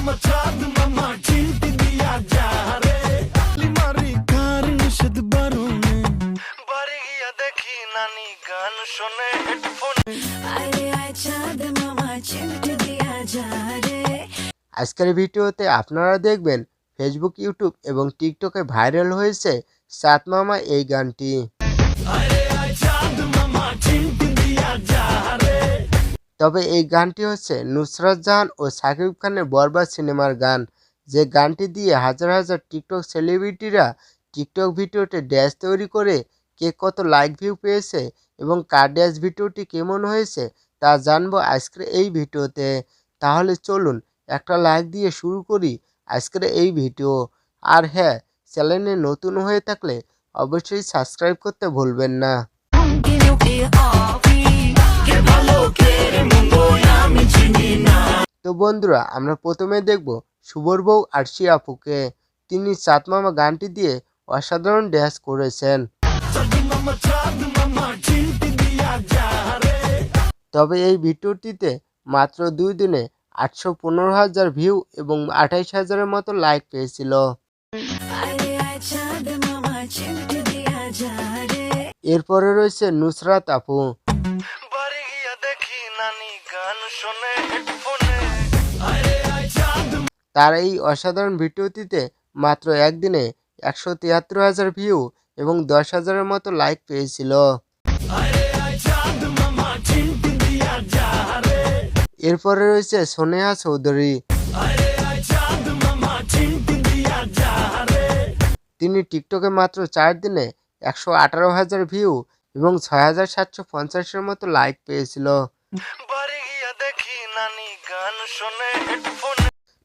মামা চাঁদ মামা চিমটি দিয়া যা রে মারি কার নিষেধ বারণে বাড়ি গিয়া দেখি নানি গান শোনে হেডফোনে আরে আয় চাঁদ মামা চিমটি দিয়া যা রে আজকের ভিডিওতে আপনারা দেখবেন ফেসবুক ইউটিউব এবং টিকটকে ভাইরাল হয়েছে সাত মামা এই গানটি। আরে তবে এই গানটি হচ্ছে নুসরাত জাহান ও সাকিব খানের বরবাদ সিনেমার গান। যে গানটি দিয়ে হাজার হাজার টিকটক সেলিব্রিটিরা টিকটক ভিডিওতে ড্যাশ তৈরি করে কে কত লাইক ভিউ পেয়েছে এবং কার ড্যাশ ভিডিওটি কেমন হয়েছে তা জানব আজকের এই ভিডিওতে। তাহলে চলুন একটা লাইক দিয়ে শুরু করি আজকের এই ভিডিও। আর হ্যাঁ চ্যানেলে নতুন হয়ে থাকলে অবশ্যই সাবস্ক্রাইব করতে ভুলবেন না। তো বন্ধুরা, আমরা প্রথমে দেখব শুভর বউ আরশি আপুকে তিনি সাত মামা গানটি দিয়ে অসাধারণ ড্যান্স করেছেন। তবে এই ভিডিওটিতে মাত্র দুই দিনে আটশো পনেরো হাজার ভিউ এবং আঠাইশ হাজারের মতো লাইক পেয়েছিল। এরপরে রয়েছে নুসরাত আপু। তার এই অসাধারণ ভিডিওটিতে মাত্র একদিনে একশো তিয়াত্তর হাজার ভিউ এবং দশ হাজারের মতো লাইক পেয়েছিল। এরপরে রয়েছে সোনেহা চৌধুরী। তিনি টিকটকে মাত্র চার দিনে একশো আঠারো হাজার ভিউ এবং ছয় হাজার সাতশো পঞ্চাশের মতো লাইক পেয়েছিল।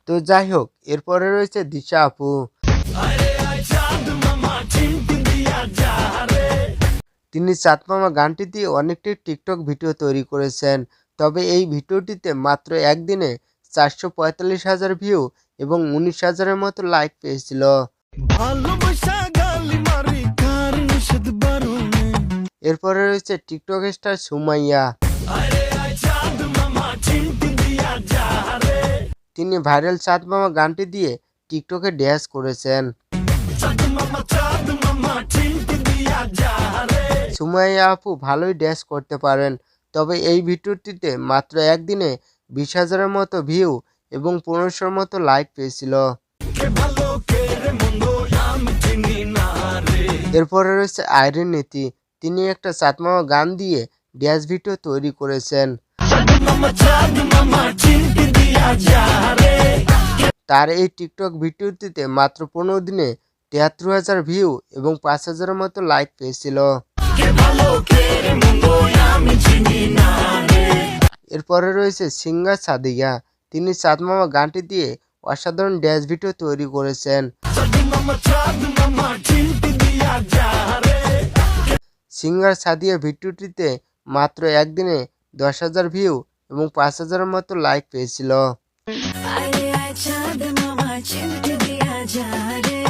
তো যাই হোক এরপরে রয়েছে দিশা আপু। তিনি চাঁদমামা গানটি দিয়ে অনেকটি টিকটক ভিডিও তৈরি করেছেন। তবে এই ভিডিওটিতে মাত্র একদিনে চারশো পঁয়তাল্লিশ হাজার ভিউ এবং উনিশ হাজারের মতো লাইক পেয়েছিল। এরপরে রয়েছে টিকটক স্টার সুমাইয়া। তিনি ভাইরাল চাঁদমামা গানটি দিয়ে টিকটকে ড্যান্স করেছেন। চাঁদ মামা চাঁদ মামা সুমাইয়া আপু ভালোই ড্যান্স করতে পারেন, তবে এই ভিডিওটিতে মাত্র একদিনে বিশ হাজারের মতো ভিউ এবং পনেরোশোর মতো লাইক পেয়েছিল। এরপরে রয়েছে আইরিন নীতি, তিনি একটা চাতমামা গান দিয়ে ড্যান্স ভিডিও তৈরি করেছেন। তার এই টিকটক ভিডিওটিতে মাত্র পনেরো দিনে তিয়াত্তর হাজার ভিউ এবং পাঁচ হাজারের মতো লাইক পেয়েছিল। এরপরে রয়েছে সিঙ্গার সাদিয়া। তিনি চাঁদমামা গানটি দিয়ে অসাধারণ ড্যান্স ভিডিও তৈরি করেছেন। সিঙ্গার সাদিয়া ভিডিওটিতে মাত্র একদিনে দশ হাজার ভিউ এবং পাঁচ হাজারের মতো লাইক পেয়েছিল। আরে আয় চাঁদ মামা চিমটি দিয়া যা রে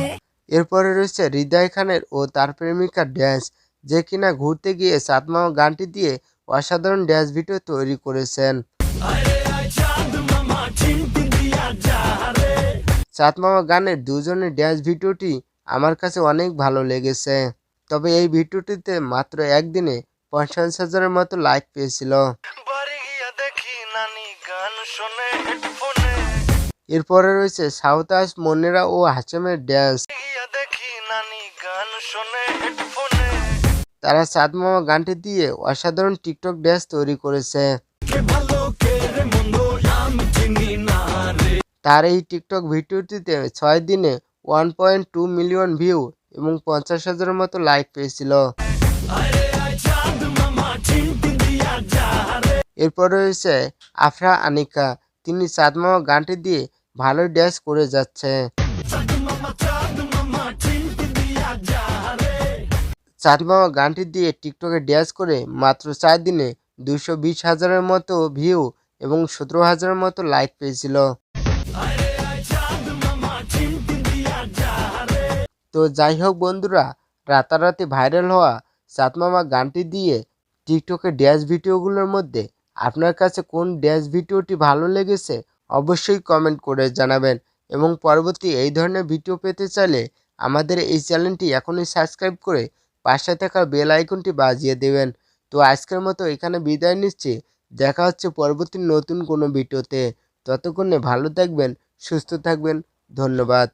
এরপরে রয়েছে হৃদয় খানের ও তার প্রেমিকার ড্যান্স যে কিনা ঘুরতে গিয়ে সাতমামা গানটি দিয়ে অসাধারণ ড্যান্স ভিডিও তৈরি করেছেন। আরে আয় চাঁদ মামা চিমটি দিয়া যা রে সাতমামা গানের দুজনের ড্যান্স ভিডিওটি আমার কাছে অনেক ভালো লেগেছে। তবে এই ভিডিওটিতে মাত্র একদিনে পঞ্চাশ হাজারের মতো লাইক পেয়েছিল। দেখি নানি গান শোনে হেডফোনে। এরপরে রয়েছে সাউতাস মনেরা ও হাসেমের ড্যান্স তারা সাতমামা গানটি দিয়ে অসাধারণ টিকটক ড্যান্স তৈরি করেছে। তার এই টিকটক ভিডিওটিতে ছয় দিনে one point two million view এবং পঞ্চাশ হাজারের মতো লাইক পেয়েছিল। মামা এরপর রয়েছে আফরা আনিকা। তিনি সাতমামা গানটি দিয়ে ভালোই ড্যান্স করে যাচ্ছে। চাঁদ মামা চাঁদ মামা চিমটি দিয়া যা রে সাতমামা গানটি দিয়ে টিকটকে ড্যান্স করে মাত্র চার দিনে দুশো বিশ হাজারের মতো ভিউ এবং সতেরো হাজারের মতো লাইক পেয়েছিল। তো যাই হোক বন্ধুরা, রাতারাতি ভাইরাল হওয়া সাতমামা গানটি দিয়ে টিকটকে ড্যান্স ভিডিওগুলোর মধ্যে আপনার কাছে কোন ড্যান্স ভিডিওটি ভালো লেগেছে অবশ্যই কমেন্ট করে জানাবেন এবং পরবর্তী এই ধরনের ভিডিও পেতে চাইলে আমাদের এই চ্যানেলটি এখনই সাবস্ক্রাইব করে পাশে থাকা বেল আইকনটি বাজিয়ে দেবেন। তো আজকের মতো এখানে বিদায় নিচ্ছি। দেখা হচ্ছে পরবর্তী নতুন কোনো ভিডিওতে ততক্ষণে ভালো থাকবেন, সুস্থ থাকবেন। ধন্যবাদ।